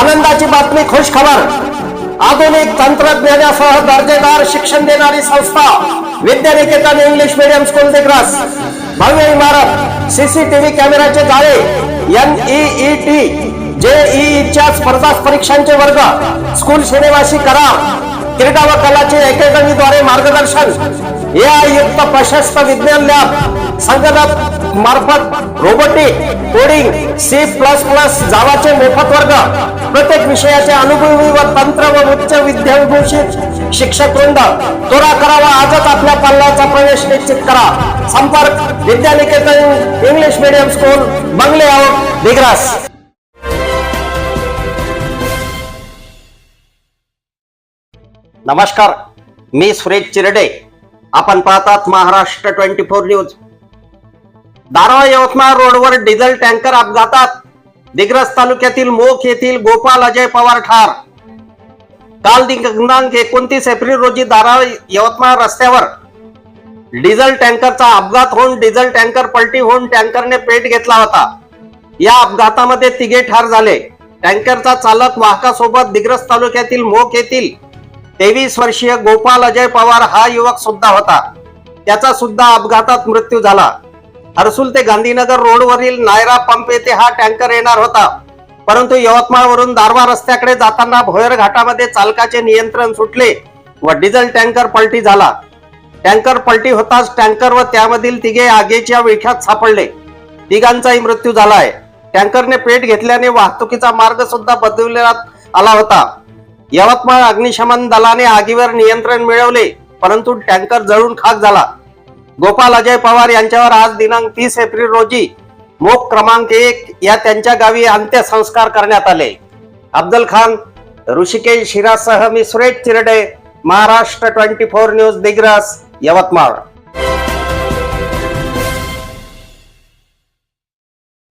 आनंदाची बातमी खुश खबर. आधुनिक तंत्रज्ञानासह दर्जेदार शिक्षण देणारी संस्था Vidyaniketan English medium school Digras भव्य इमारत सीसीटीव्ही कॅमेराचे जाळे एनईईटी ई टी जेईच्या स्पर्धा परीक्षांचे वर्ग स्कूल सिनेमाशी करा क्रीडा व कलाचे अकॅडमीद्वारे मार्गदर्शन. ए युक्त प्रशस्त विज्ञान लॅब संगणक मार्फत robotic coding C plus plus जावाचे मोफत वर्ग प्रत्येक विषयाचे अनुभवी व तंत्र व उच्च विद्याभूषित शिक्षक वृंद तोरा करावा आजच आपल्या पाल्याचा प्रवेश निश्चित करा. संपर्क विद्यानिकेतन इंग्लिश मीडियम स्कूल बंगले आउट दिग्रास. नमस्कार मी सुरेश चिरडे. आपण पाहतात Maharashtra twenty four news. Darwha Yavatmal रोडवर डिझेल टँकर अपघातात. दिग्रस तालुक्यातील मोख येथील गोपाल अजय पवार ठार. काल दिनांक एकोणतीस एप्रिल रोजी दारवा यवतमाळ रस्त्यावर डिझेल टँकरचा अपघात होऊन डिझेल टँकर पलटी होऊन टँकरने पेट घेतला होता. या अपघातामध्ये तिघे ठार झाले. टँकरचा चालक वाहकासोबत दिग्रस तालुक्यातील मोख येथील तेवीस वर्षीय गोपाल अजय पवार हा युवक सुद्धा होता. त्याचा सुद्धा अपघातात मृत्यू झाला. हर्सुल ते गांधीनगर रोडवरील नायरा पंप येथे हा टँकर येणार होता. परंतु यवतमाळवरून दारवा रस्त्याकडे जाताना भोयर घाटामध्ये चालकाचे नियंत्रण सुटले व डिझेल टँकर पलटी झाला. टँकर पलटी होताच टँकर व त्यामधील तिघे आगीच्या विळख्यात सापडले. तिघांचाही मृत्यू झालाय. टँकरने पेट घेतल्याने वाहतुकीचा मार्ग सुद्धा बदलण्यात आला होता. यवतमाळ अग्निशमन दलाने आगीवर नियंत्रण मिळवले परंतु टँकर जळून खाक झाला. गोपाल अजय पवार यांच्यावर आज दिनांक तीस एप्रिल रोजी मोक क्रमांक एक या त्यांच्या गावी अंत्यसंस्कार करण्यात आले. अब्दल खान ऋषिकेश हिरासह मी Suresh Chirde Maharashtra twenty four news Digras Yavatmal.